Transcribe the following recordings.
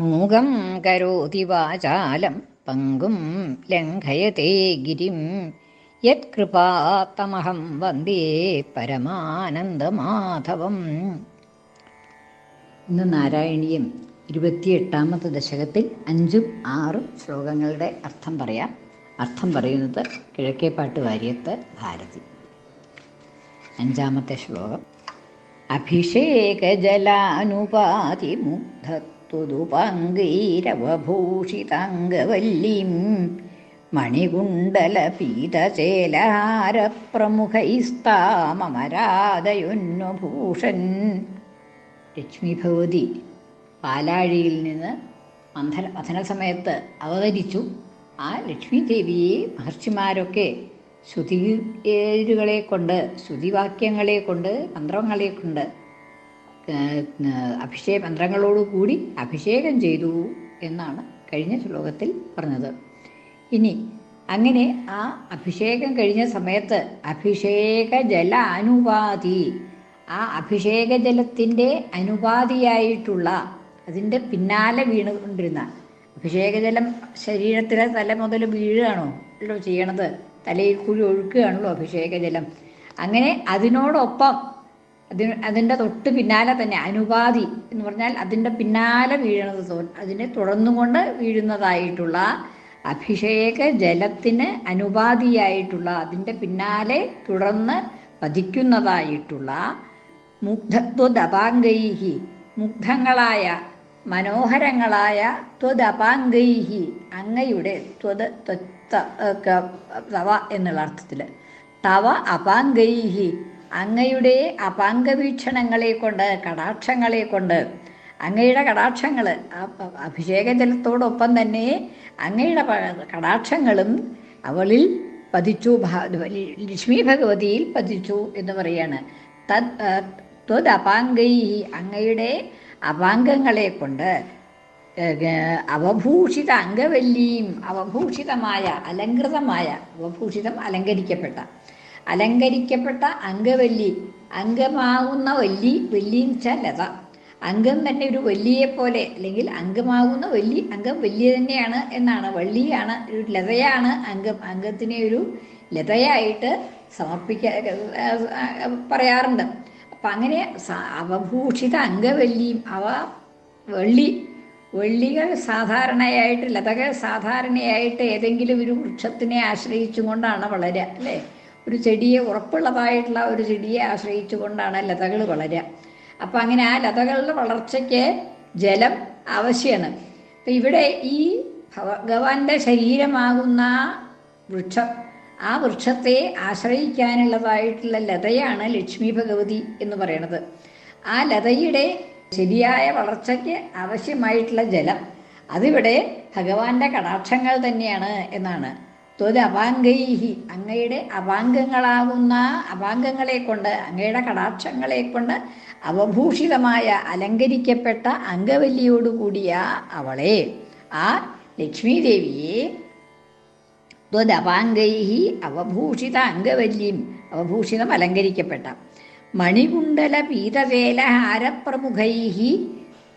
മൂകം കരോതി വാചാലം പങ്കും ലംഘയത്തെ ഗിരിം. യത്കൃപാത്തമഹം വന്ദേ പരമാനന്ദമാധവം. ഇന്ന് നാരായണീയം ഇരുപത്തിയെട്ടാമത്തെ ദശകത്തിൽ അഞ്ചും ആറും ശ്ലോകങ്ങളുടെ അർത്ഥം പറയാം. അർത്ഥം പറയുന്നത് കിഴക്കേപ്പാട്ട് വാര്യത്ത് ഭാരതി. അഞ്ചാമത്തെ ശ്ലോകം. അഭിഷേകജലാനുപാതിമുഗ്ധത്വതുപങ്കൈരവഭൂഷിതാംഗവല്ലീം മണികുണ്ടലപീതചേലാരപ്രമുഖൈസ്താമരാധയൊന്നുഭൂഷൻ ലക്ഷ്മി ഭഗവതി പാലാഴിയിൽ നിന്ന് മന്ധന മഥന സമയത്ത് അവതരിച്ചു. ആ ലക്ഷ്മി ദേവിയെ മഹർഷിമാരൊക്കെ ശ്രുതികളെ കൊണ്ട് ശ്രുതിവാക്യങ്ങളെ കൊണ്ട് മന്ത്രങ്ങളെ കൊണ്ട് അഭിഷേക മന്ത്രങ്ങളോടുകൂടി അഭിഷേകം ചെയ്തു എന്നാണ് കഴിഞ്ഞ ശ്ലോകത്തിൽ പറഞ്ഞത്. ഇനി അങ്ങനെ ആ അഭിഷേകം കഴിഞ്ഞ സമയത്ത് അഭിഷേക ജല അനുപാതി ആ അഭിഷേക ജലത്തിന്റെ അനുപാതിയായിട്ടുള്ള അതിന്റെ പിന്നാലെ വീണുകൊണ്ടിരുന്ന അഭിഷേകജലം ശരീരത്തിലെ തല മുതൽ വീഴുകയാണോ അല്ലോ ചെയ്യണത്? തലയിൽ കൂടി ഒഴുക്കുകയാണല്ലോ അഭിഷേകജലം. അങ്ങനെ അതിനോടൊപ്പം അതിന് അതിന്റെ തൊട്ട് പിന്നാലെ തന്നെ അനുപാതി എന്ന് പറഞ്ഞാൽ അതിന്റെ പിന്നാലെ വീഴുന്നത് അതിനെ തുടർന്നുകൊണ്ട് വീഴുന്നതായിട്ടുള്ള അഭിഷേക ജലത്തിന് അനുപാതിയായിട്ടുള്ള അതിന്റെ പിന്നാലെ തുടർന്ന് പതിക്കുന്നതായിട്ടുള്ള മുഗ്ധത്വദപാംഗൈഹി മുഗ്ധങ്ങളായ മനോഹരങ്ങളായ ത്വദപാംഗൈഹി അങ്ങയുടെ ത്വത് തവ എന്നുള്ള അർത്ഥത്തിൽ തവ അപാംഗൈഹി. അങ്ങയുടെ അപാംഗവീക്ഷണങ്ങളെ കൊണ്ട് കടാക്ഷങ്ങളെ കൊണ്ട് അങ്ങയുടെ കടാക്ഷങ്ങൾ അഭിഷേക ജലത്തോടൊപ്പം തന്നെ അങ്ങയുടെ കടാക്ഷങ്ങളും അവളിൽ പതിച്ചു ലക്ഷ്മി ഭഗവതിയിൽ പതിച്ചു എന്ന് പറയാണ്. തത് ത്വത് അപാംഗൈ അങ്ങയുടെ അപാംഗങ്ങളെ കൊണ്ട് അവഭൂഷിത അംഗവല്ലിയും അവഭൂഷിതമായ അലങ്കൃതമായ അവഭൂഷിതം അലങ്കരിക്കപ്പെട്ട അലങ്കരിക്കപ്പെട്ട അംഗവല്ലി അംഗമാകുന്ന വല്ലി വല്ലി എന്ന് വെച്ചാൽ ലത. അംഗം തന്നെ ഒരു വല്ലിയെ പോലെ അല്ലെങ്കിൽ അംഗമാകുന്ന വല്ലി അംഗം വലിയ തന്നെയാണ് എന്നാണ്. വള്ളിയാണ് ഒരു ലതയാണ് അംഗം. അംഗത്തിനെ ഒരു ലതയായിട്ട് സമർപ്പിക്ക പറയാറുണ്ട്. അപ്പം അങ്ങനെ അവഭൂഷിത അംഗവല്ലിയും അവ വള്ളി വള്ളികൾ സാധാരണയായിട്ട് ലതകൾ സാധാരണയായിട്ട് ഏതെങ്കിലും ഒരു വൃക്ഷത്തിനെ ആശ്രയിച്ചുകൊണ്ടാണ് വളരുക അല്ലേ? ഒരു ചെടിയെ ഉറപ്പുള്ളതായിട്ടുള്ള ഒരു ചെടിയെ ആശ്രയിച്ചു കൊണ്ടാണ് ലതകൾ വളരുക. അപ്പം അങ്ങനെ ആ ലതകളുടെ വളർച്ചയ്ക്ക് ജലം ആവശ്യമാണ് അപ്പം ഇവിടെ ഈ ഭഗവാന്റെ ശരീരമാകുന്ന വൃക്ഷം ആ വൃക്ഷത്തെ ആശ്രയിക്കാനുള്ളതായിട്ടുള്ള ലതയാണ് ലക്ഷ്മി ഭഗവതി എന്ന് പറയുന്നത് ആ ലതയുടെ ശരിയായ വളർച്ചയ്ക്ക് ആവശ്യമായിട്ടുള്ള ജലം അതിവിടെ ഭഗവാന്റെ കടാക്ഷങ്ങൾ തന്നെയാണ് എന്നാണ്. ത്വത് അപാംഗൈഹി അങ്ങയുടെ അവാംഗങ്ങളാകുന്ന അവാംഗങ്ങളെ കൊണ്ട് അങ്ങയുടെ കടാക്ഷങ്ങളെ കൊണ്ട് അവഭൂഷിതമായ അലങ്കരിക്കപ്പെട്ട അംഗവല്ലിയോടുകൂടിയ അവളെ ആ ലക്ഷ്മീദേവിയെ ത്വരവാംഗൈഹി അവഭൂഷിത അംഗവല്ലിയും അവഭൂഷിതം അലങ്കരിക്കപ്പെട്ട. മണികുണ്ടല പീതവേലഹാരപ്രമുഖൈ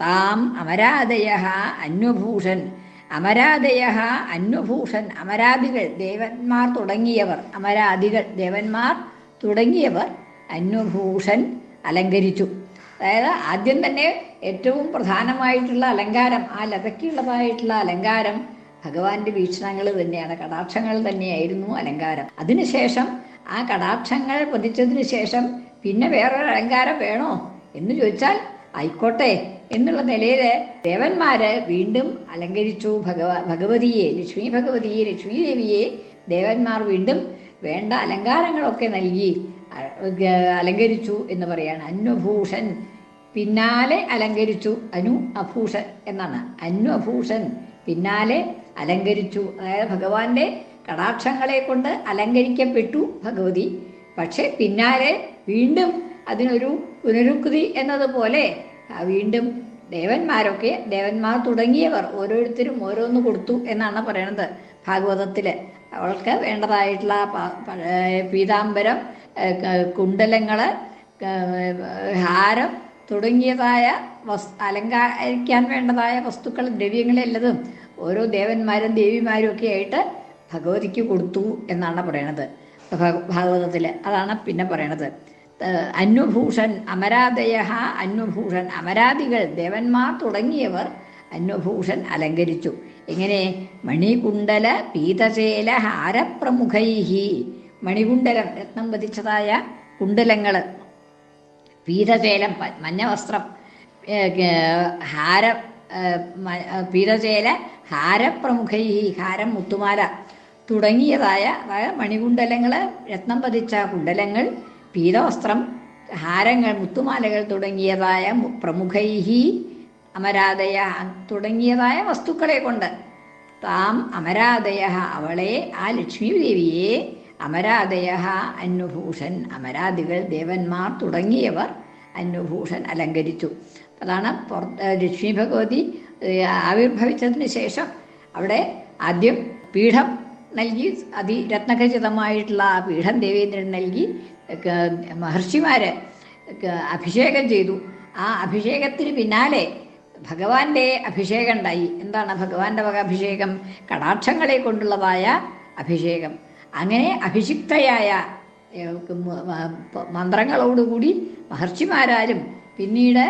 താം അമരാദയ അന്വഭൂഷൻ അമരാദയ അന്വഭൂഷൻ അമരാദികൾ ദേവന്മാർ തുടങ്ങിയവർ അമരാദികൾ ദേവന്മാർ തുടങ്ങിയവർ അന്വഭൂഷൻ അലങ്കരിച്ചു. അതായത് ആദ്യം തന്നെ ഏറ്റവും പ്രധാനമായിട്ടുള്ള അലങ്കാരം ആ ലതയ്ക്കുള്ളതായിട്ടുള്ള അലങ്കാരം ഭഗവാന്റെ വീക്ഷണങ്ങൾ തന്നെയാണ് കടാക്ഷങ്ങൾ തന്നെയായിരുന്നു അലങ്കാരം. അതിനുശേഷം ആ കടാക്ഷങ്ങൾ പതിച്ചതിന് ശേഷം പിന്നെ വേറൊരു അലങ്കാരം വേണോ എന്ന് ചോദിച്ചാൽ ആയിക്കോട്ടെ എന്നുള്ള നിലയിൽ ദേവന്മാര് വീണ്ടും അലങ്കരിച്ചു ഭഗവ ഭഗവതിയെ ലക്ഷ്മി ഭഗവതിയെ ലക്ഷ്മി ദേവിയെ ദേവന്മാർ വീണ്ടും വേണ്ട അലങ്കാരങ്ങളൊക്കെ നൽകി അലങ്കരിച്ചു എന്ന് പറയാണ്. അന്വഭൂഷൻ പിന്നാലെ അലങ്കരിച്ചു. അനു അഭൂഷൻ എന്നാണ്. അന്വഭൂഷൻ പിന്നാലെ അലങ്കരിച്ചു. അതായത് ഭഗവാന്റെ കടാക്ഷങ്ങളെ കൊണ്ട് അലങ്കരിക്കപ്പെട്ടു ഭഗവതി. പക്ഷെ പിന്നാലെ വീണ്ടും അതിനൊരു പുനരുക്തി എന്നതുപോലെ വീണ്ടും ദേവന്മാരൊക്കെ ദേവന്മാർ തുടങ്ങിയവർ ഓരോരുത്തരും ഓരോന്ന് കൊടുത്തു എന്നാണ് പറയണത് ഭാഗവതത്തിൽ അവൾക്ക് വേണ്ടതായിട്ടുള്ള പീതാംബരം കുണ്ടലങ്ങൾ ഹാരം തുടങ്ങിയതായ വസ് അലങ്കരിക്കാൻ വേണ്ടതായ വസ്തുക്കൾ ദ്രവ്യങ്ങളെല്ലതും ഓരോ ദേവന്മാരും ദേവിമാരും ഒക്കെ ആയിട്ട് ഭഗവതിക്ക് കൊടുത്തു എന്നാണ് പറയണത്. ഭാഗവതത്തിൽ അതാണ് പിന്നെ പറയണത്. അന്വഭൂഷൺ അമരാദയ അന്വഭൂഷൺ അമരാദികൾ ദേവന്മാർ തുടങ്ങിയവർ അന്വഭൂഷൺ അലങ്കരിച്ചു. എങ്ങനെ? മണികുണ്ടല പീതശേല ഹാരപ്രമുഖൈഹി. മണികുണ്ടലം രത്നം പതിച്ചതായ കുണ്ടലങ്ങൾ പീതശേലം പ- മഞ്ഞ വസ്ത്രം ഹാര പീതശേല ഹാരപ്രമുഖൈഹി ഹാരപ്രമുഖൈ ഹാരം മുത്തുമാല തുടങ്ങിയതായ അതായത് മണികുണ്ടലങ്ങൾ രത്നം പതിച്ച കുണ്ടലങ്ങൾ പീതവസ്ത്രം ഹാരങ്ങൾ മുത്തുമാലകൾ തുടങ്ങിയതായ പ്രമുഖൈഹി അമരാദയ തുടങ്ങിയതായ വസ്തുക്കളെ കൊണ്ട് താം അമരാദയ അവളെ ആ ലക്ഷ്മി ദേവിയെ അമരാദയ അന്വഭൂഷൻ അമരാദികൾ ദേവന്മാർ തുടങ്ങിയവർ അന്വഭൂഷൻ അലങ്കരിച്ചു. അതാണ് പുറത്ത് ലക്ഷ്മി ഭഗവതി ആവിർഭവിച്ചതിന് ശേഷം അവിടെ ആദ്യം പീഠം നൽകി അതിരത്നഖചിതമായിട്ടുള്ള ആ പീഠം ദേവേന്ദ്രൻ നൽകി മഹർഷിമാര് അഭിഷേകം ചെയ്തു. ആ അഭിഷേകത്തിന് പിന്നാലെ ഭഗവാന്റെ അഭിഷേകം ഉണ്ടായി. എന്താണ് ഭഗവാന്റെ വക അഭിഷേകം? കടാക്ഷങ്ങളെ കൊണ്ടുള്ളതായ അഭിഷേകം. അങ്ങനെ അഭിഷിക്തയായ മന്ത്രങ്ങളോടുകൂടി മഹർഷിമാരാലും പിന്നീട്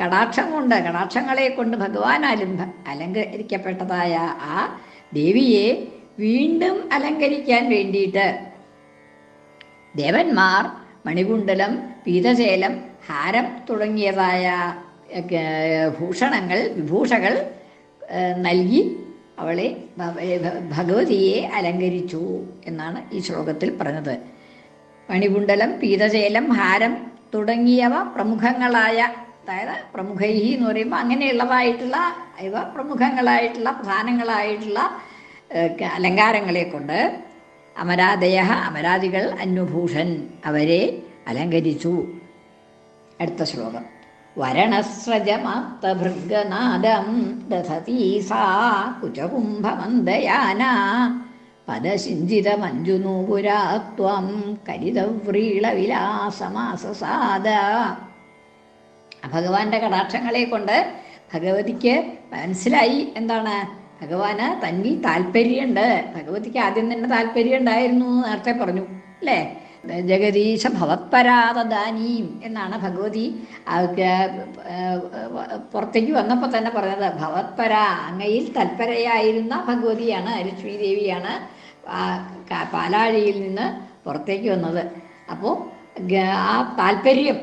കടാക്ഷം കൊണ്ട് കടാക്ഷങ്ങളെ കൊണ്ട് ഭഗവാനാലും അലങ്കരിക്കപ്പെട്ടതായ ആ ദേവിയെ വീണ്ടും അലങ്കരിക്കാൻ വേണ്ടിയിട്ട് ദേവന്മാർ മണികുണ്ടലം പീതശേലം ഹാരം തുടങ്ങിയതായ ഭൂഷണങ്ങൾ വിഭൂഷകൾ നൽകി അവളെ ഭഗവതിയെ അലങ്കരിച്ചു എന്നാണ് ഈ ശ്ലോകത്തിൽ പറഞ്ഞത്. മണികുണ്ടലം പീതശേലം ഹാരം തുടങ്ങിയവ പ്രമുഖങ്ങളായ അതായത് പ്രമുഖൈഹി എന്ന് പറയുമ്പോൾ അങ്ങനെയുള്ളതായിട്ടുള്ള ഇവ പ്രമുഖങ്ങളായിട്ടുള്ള പ്രധാനങ്ങളായിട്ടുള്ള അലങ്കാരങ്ങളെ കൊണ്ട് അമരാദയ അമരാദികൾ അന്വഭൂഷൻ അവരെ അലങ്കരിച്ചു. അടുത്ത ശ്ലോകം. വരണസ്രജമാപ്തഭൃഗനാദം ദധതി സാ കുചകുംഭമന്ദയാന. പദശിഞ്ചിത മഞ്ജുനൂപുരാ ത്വം കരിതവ്രീളവിലാസമാസസാദ ഭഗവാന്റെ കടാക്ഷങ്ങളെ കൊണ്ട് ഭഗവതിക്ക് മനസ്സിലായി എന്താണ്? ഭഗവാന് തന്നിൽ താല്പര്യമുണ്ട് ഭഗവതിക്ക് ആദ്യം തന്നെ താല്പര്യം ഉണ്ടായിരുന്നു നേരത്തെ പറഞ്ഞു അല്ലേ? ജഗദീശ ഭവത്പരാതദാനീം എന്നാണ് ഭഗവതി പുറത്തേക്ക് വന്നപ്പോൾ തന്നെ പറഞ്ഞത്. ഭവത്പര അങ്ങയിൽ തൽപരയായിരുന്ന ഭഗവതിയാണ് ലക്ഷ്മി ദേവിയാണ് ആ, പാലാഴിയിൽ നിന്ന് പുറത്തേക്ക് വന്നത്. അപ്പോൾ ആ താല്പര്യം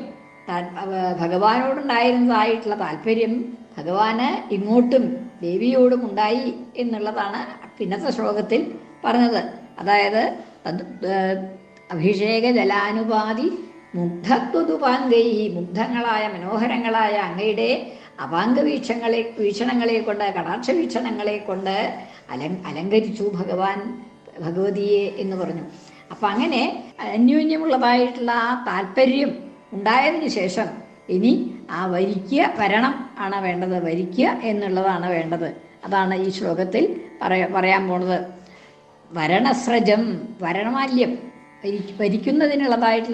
ഭഗവാനോടുണ്ടായിരുന്നതായിട്ടുള്ള താല്പര്യം ഭഗവാന് ഇങ്ങോട്ടും ദേവിയോടും ഉണ്ടായി എന്നുള്ളതാണ് പിന്നത്തെ ശ്ലോകത്തിൽ പറഞ്ഞത്. അതായത് അഭിഷേക ജലാനുപാതി മുഗ്ധത്വതുപാങ്കൈ മുഗ്ധങ്ങളായ മനോഹരങ്ങളായ അങ്ങയുടെ അപാംഗ വീക്ഷങ്ങളെ വീക്ഷണങ്ങളെ കൊണ്ട് കടാക്ഷ വീക്ഷണങ്ങളെ കൊണ്ട് അല അലങ്കരിച്ചു ഭഗവാൻ ഭഗവതിയെ എന്ന് പറഞ്ഞു. അപ്പം അങ്ങനെ അന്യോന്യമുള്ളതായിട്ടുള്ള ആ താല്പര്യം ഉണ്ടായതിനു ശേഷം ഇനി ആ വരിക്കുക വരണം ആണ് വേണ്ടത്. വരിക്കുക എന്നുള്ളതാണ് വേണ്ടത്. അതാണ് ഈ ശ്ലോകത്തിൽ പറയ പറയാൻ പോണത്. വരണസ്രജം വരണമാല്യം. വരി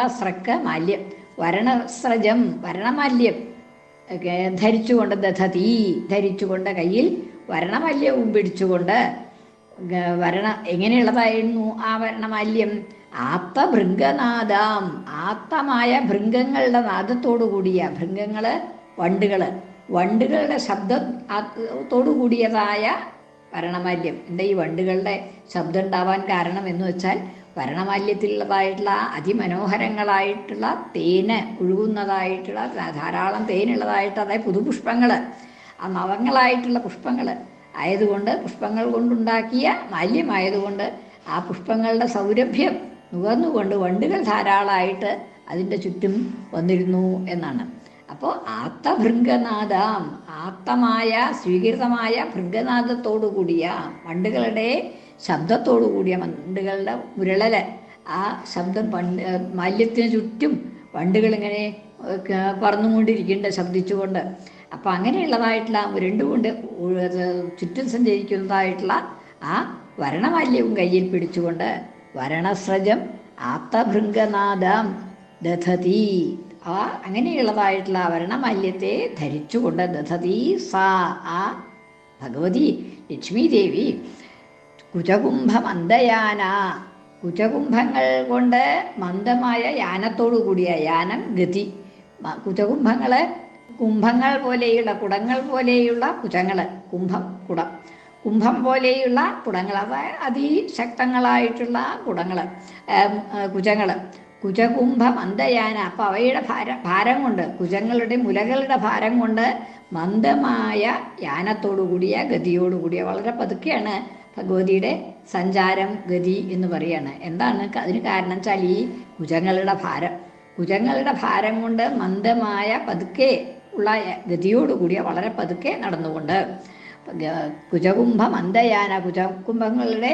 സ്രക്ക മാല്യം വരണസ്രജം വരണമാല്യം. ധരിച്ചുകൊണ്ട് ദധതി ധരിച്ചുകൊണ്ട് കയ്യിൽ വരണമാല്യവും പിടിച്ചുകൊണ്ട് വരണ എങ്ങനെയുള്ളതായിരുന്നു ആ വരണമാല്യം? ആത്തഭൃംഗനാദാം ആത്തമായ ഭൃംഗങ്ങളുടെ നാദത്തോടു കൂടിയ ഭൃംഗങ്ങൾ വണ്ടുകൾ. വണ്ടുകളുടെ ശബ്ദത്തോടു കൂടിയതായ ഭരണമാല്യം. എന്താ ഈ വണ്ടുകളുടെ ശബ്ദം ഉണ്ടാവാൻ കാരണം എന്ന് വെച്ചാൽ ഭരണമാല്യത്തിലുള്ളതായിട്ടുള്ള അതിമനോഹരങ്ങളായിട്ടുള്ള തേന് ഒഴുകുന്നതായിട്ടുള്ള ധാരാളം തേനുള്ളതായിട്ട് അതായത് പുതുപുഷ്പങ്ങൾ ആ നവങ്ങളായിട്ടുള്ള പുഷ്പങ്ങൾ ആയതുകൊണ്ട് പുഷ്പങ്ങൾ കൊണ്ടുണ്ടാക്കിയ മാല്യമായതുകൊണ്ട് ആ പുഷ്പങ്ങളുടെ സൗരഭ്യം നുകർന്നുകൊണ്ട് വണ്ടുകൾ ധാരാളമായിട്ട് അതിന്റെ ചുറ്റും വന്നിരുന്നു എന്നാണ്. അപ്പോൾ ആത്തഭൃംഗനാദാം ആത്തമായ സ്വീകൃതമായ ഭൃംഗനാദത്തോടു കൂടിയ വണ്ടുകളുടെ ശബ്ദത്തോടു കൂടിയ വണ്ടുകളുടെ മുരളൽ ആ ശബ്ദം പണ്ട് മാല്യത്തിന് ചുറ്റും ഏഹ്, പറന്നുകൊണ്ടിരിക്കുന്നുണ്ട് ശബ്ദിച്ചുകൊണ്ട്. അപ്പം അങ്ങനെയുള്ളതായിട്ടുള്ള ഉരുണ്ടുകൊണ്ട് ചുറ്റും സഞ്ചരിക്കുന്നതായിട്ടുള്ള ആ വരണമാല്യവും കയ്യിൽ പിടിച്ചുകൊണ്ട് വരണസ്രജം ആത്തഭൃംഗനാദം ദധതി. ആ അങ്ങനെയുള്ളതായിട്ടുള്ള വർണമാല്യത്തെ ധരിച്ചുകൊണ്ട് ദധതി സാ ആ. ഭഗവതി ലക്ഷ്മീദേവി കുചകുംഭമന്ദയാന കുചകുംഭ മന്ദയാന കുചകുംഭങ്ങൾ കൊണ്ട് മന്ദമായ യാനത്തോടു കൂടിയ യാനം ഗതി. കുചകുംഭങ്ങളെ കുംഭങ്ങൾ പോലെയുള്ള കുടങ്ങൾ പോലെയുള്ള കുചങ്ങൾ കുംഭം കുടം. കുംഭം പോലെയുള്ള കുടങ്ങൾ അതായത് അതിശക്തങ്ങളായിട്ടുള്ള കുടങ്ങൾ കുജങ്ങൾ. കുജകുംഭ മന്ദയാന. അപ്പം അവയുടെ ഭാര ഭാരം കൊണ്ട് കുജങ്ങളുടെ മുലകളുടെ ഭാരം കൊണ്ട് മന്ദമായ യാനത്തോടു കൂടിയ ഗതിയോടുകൂടിയ വളരെ പതുക്കെയാണ് ഭഗവതിയുടെ സഞ്ചാരം ഗതി എന്ന് പറയാണ്. എന്താണ് അതിന് കാരണം വെച്ചാൽ ഈ കുജങ്ങളുടെ ഭാരം. കുജങ്ങളുടെ ഭാരം കൊണ്ട് മന്ദമായ പതുക്കെ ഉള്ള ഗതിയോടുകൂടിയ വളരെ പതുക്കെ നടന്നുകൊണ്ട് കുജകുംഭ മന്ദയാന കുജകുംഭങ്ങളുടെ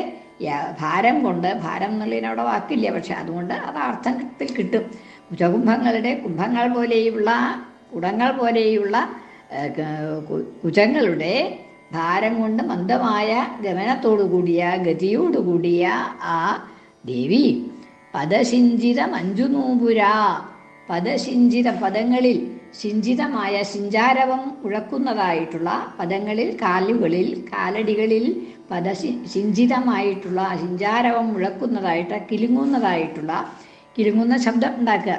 ഭാരം കൊണ്ട് ഭാരം എന്നുള്ളതിനവിടെ വാക്കില്ല. പക്ഷെ അതുകൊണ്ട് അത് അർത്ഥത്തിൽ കിട്ടും. കുജകുംഭങ്ങളുടെ കുംഭങ്ങൾ പോലെയുള്ള കുടങ്ങൾ പോലെയുള്ള കുജങ്ങളുടെ ഭാരം കൊണ്ട് മന്ദമായ ഗമനത്തോടുകൂടിയ ഗതിയോടുകൂടിയ ആ ദേവി പദസിഞ്ചിത മഞ്ജുനൂപുര പദശിഞ്ചിത പദങ്ങളിൽ സിഞ്ചിതമായ സിഞ്ചാരവം ഉഴക്കുന്നതായിട്ടുള്ള പദങ്ങളിൽ കാലുകളിൽ കാലടികളിൽ പദ സിഞ്ചിതമായിട്ടുള്ള സിഞ്ചാരവം മുഴക്കുന്നതായിട്ട് കിലുങ്ങുന്നതായിട്ടുള്ള കിലുങ്ങുന്ന ശബ്ദം ഉണ്ടാക്കുക.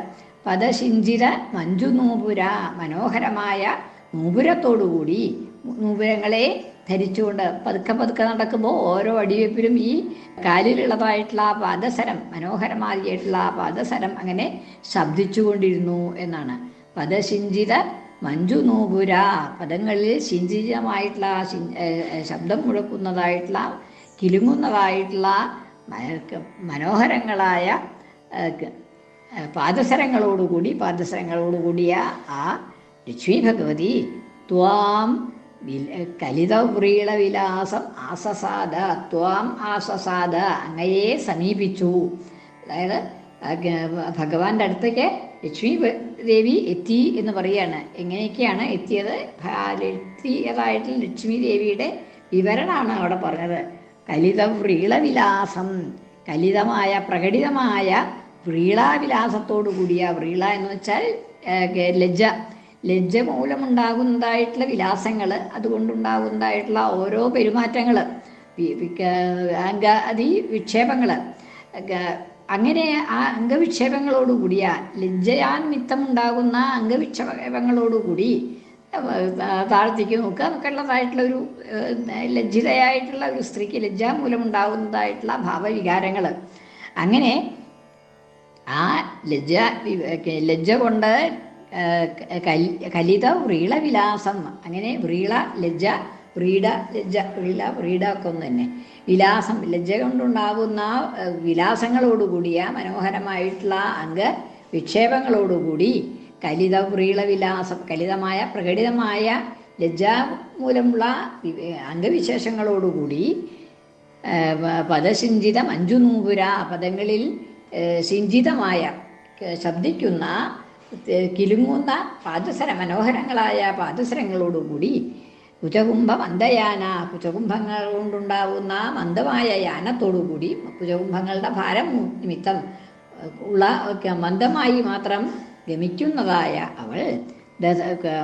പദസിഞ്ചിത മഞ്ജുനൂപുര മനോഹരമായ നൂപുരത്തോടുകൂടി നൂപുരങ്ങളെ ധരിച്ചുകൊണ്ട് പതുക്കെ പതുക്കെ നടക്കുമ്പോൾ ഓരോ അടിവെപ്പിലും ഈ കാലിലുള്ളതായിട്ടുള്ള ആ പാദസരം മനോഹരമായിട്ടുള്ള ആ പാദസരം അങ്ങനെ ശബ്ദിച്ചുകൊണ്ടിരുന്നു എന്നാണ്. പദസിഞ്ചിത മഞ്ജു നൂപുര. പദങ്ങളിൽ ശിഞ്ചിതമായിട്ടുള്ള ശബ്ദം മുഴക്കുന്നതായിട്ടുള്ള കിലുങ്ങുന്നതായിട്ടുള്ള മനോഹരങ്ങളായ പാദസരങ്ങളോടുകൂടി പാദസരങ്ങളോടുകൂടിയ ആ ലക്ഷ്മി ഭഗവതി ത്വാം കലിതവ്രീള വിലാസം ആസസാദ ത്വാം ആസസാദ അങ്ങയെ സമീപിച്ചു. അതായത് ഭഗവാന്റെ അടുത്തേക്ക് ലക്ഷ്മി ദേവി എത്തി എന്ന് പറയുകയാണ്. എങ്ങനെയൊക്കെയാണ് എത്തിയത്? എത്തിയതായിട്ട് ലക്ഷ്മി ദേവിയുടെ വിവരണമാണ് അവിടെ പറഞ്ഞത്. കലിത വ്രീളവിലാസം കലിതമായ പ്രകടിതമായ വ്രീളാവിലാസത്തോടു കൂടിയ വ്രീള എന്ന് വെച്ചാൽ ലജ്ജ. ലജ്ജ മൂലമുണ്ടാകുന്നതായിട്ടുള്ള വിലാസങ്ങൾ അതുകൊണ്ടുണ്ടാകുന്നതായിട്ടുള്ള ഓരോ പെരുമാറ്റങ്ങൾ അതി വിക്ഷേപങ്ങൾ അങ്ങനെ ആ അംഗവിക്ഷേപങ്ങളോടുകൂടിയ ലജ്ജയാൻമിത്തം ഉണ്ടാകുന്ന അംഗവിക്ഷേപങ്ങളോടുകൂടി താഴ്ത്തിക്ക് നോക്കുക. നമുക്കുള്ളതായിട്ടുള്ള ഒരു ലജ്ജിതയായിട്ടുള്ള ഒരു സ്ത്രീക്ക് ലജ്ജ മൂലമുണ്ടാകുന്നതായിട്ടുള്ള ഭാവവികാരങ്ങൾ. അങ്ങനെ ആ ലജ്ജ ലജ്ജ കൊണ്ട് കലിത വ്രീളവിലാസം അങ്ങനെ വ്രീള ലജ്ജ വ്രീഡ ലജ്ജ വ്രീള വ്രീഡ ഒക്കെ ഒന്ന് തന്നെ. വിലാസം ലജ്ജ കൊണ്ടുണ്ടാകുന്ന വിലാസങ്ങളോടുകൂടിയ മനോഹരമായിട്ടുള്ള അംഗ വിക്ഷേപങ്ങളോടുകൂടി കലിത വ്രീള വിലാസം കലിതമായ പ്രകടിതമായ ലജ്ജ മൂലമുള്ള അംഗവിശേഷങ്ങളോടുകൂടി പദസിഞ്ചിതം അഞ്ചു നൂപുര പദങ്ങളിൽ സിഞ്ചിതമായ ശബ്ദിക്കുന്ന കിലുങ്ങുന്ന പാദസര മനോഹരങ്ങളായ പാദസരങ്ങളോടുകൂടി കുചകുംഭ മന്ദയാന കുചകുംഭങ്ങൾ കൊണ്ടുണ്ടാവുന്ന മന്ദമായ യാനത്തോടുകൂടി കുചകുംഭങ്ങളുടെ ഭാരം നിമിത്തം ഉള്ള മന്ദമായി മാത്രം ഗമിക്കുന്നതായ അവൾ.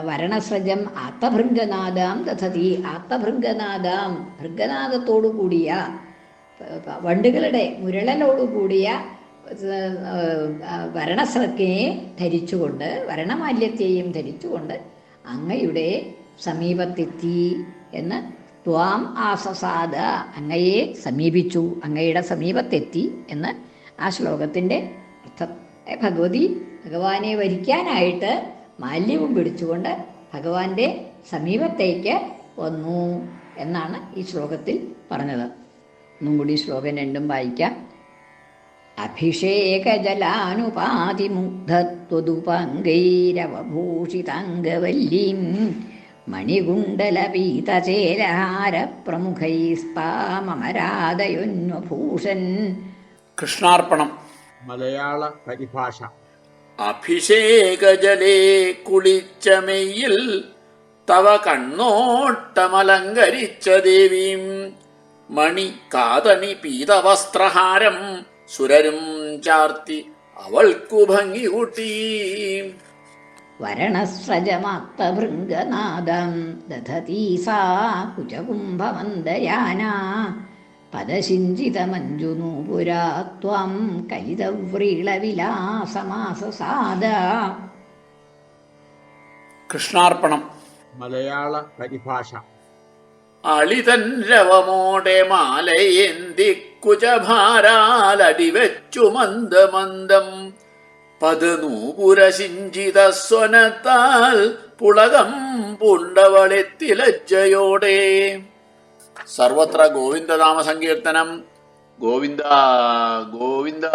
വരണസ്രജം ആത്തഭൃംഗനാദാം ദധതി ആത്തഭൃംഗനാദാം ഭൃംഗനാദത്തോടു കൂടിയ വണ്ടുകളുടെ മുരളലോടുകൂടിയ വരണസ്രക്കിനെ ധരിച്ചുകൊണ്ട് വരണമാല്യത്തെയും ധരിച്ചുകൊണ്ട് അങ്ങയുടെ സമീപത്തെത്തി എന്ന് ത്വാം ആസസാദ അങ്ങയെ സമീപിച്ചു അങ്ങയുടെ സമീപത്തെത്തി എന്ന് ആ ശ്ലോകത്തിന്റെ അർത്ഥം. ഭഗവതി ഭഗവാനെ വരിക്കാനായിട്ട് മാല്യവും പിടിച്ചുകൊണ്ട് ഭഗവാന്റെ സമീപത്തേക്ക് വന്നു എന്നാണ് ഈ ശ്ലോകത്തിൽ പറഞ്ഞത്. ഒന്നും കൂടി ശ്ലോകം രണ്ടും വായിക്കാം. അഭിഷേകജലാനുപാതിമുഗ്ധത്വതുപങ്കൈരവഭൂഷിതാംഗവല്ലീം മണികുണ്ടലപീതചേരഹാരപ്രമുഖൈസ്താമരാദയൊന്വഭൂഷൻ കൃഷ്ണാർപ്പണം. മലയാള പരിഭാഷ അഭിഷേകജലേ കുളിച്ച മെയ്യിൽ തവ കണ്ണോട്ടമലങ്കരിച്ച ദേവീം മണി കാതണി പീതവസ്ത്രഹാരം സുരരും ചാർത്തി അവൾക്കു ഭംഗി കൂട്ടി വരണസ്രജമാത്തഭൃംഗനാദം ദധതീ സാ കുചകുംഭമന്ദയാനാ പദശിഞ്ചിതമഞ്ജുനൂപുരാ ത്വം കൃഷ്ണാർപ്പണം. മലയാള പരിഭാഷ. അളിതൻ രവമോടെ മാലയേന്തി കുജഭാരാലടിവെച്ചു മന്ദമന്ദം പതനൂപുരശിഞ്ചിത സ്വനത്താൽ പുളകം പുണ്ടവളെത്തിലജ്ജയോടെ. സർവത്ര ഗോവിന്ദനാമ സങ്കീർത്തനം ഗോവിന്ദ ഗോവിന്ദ.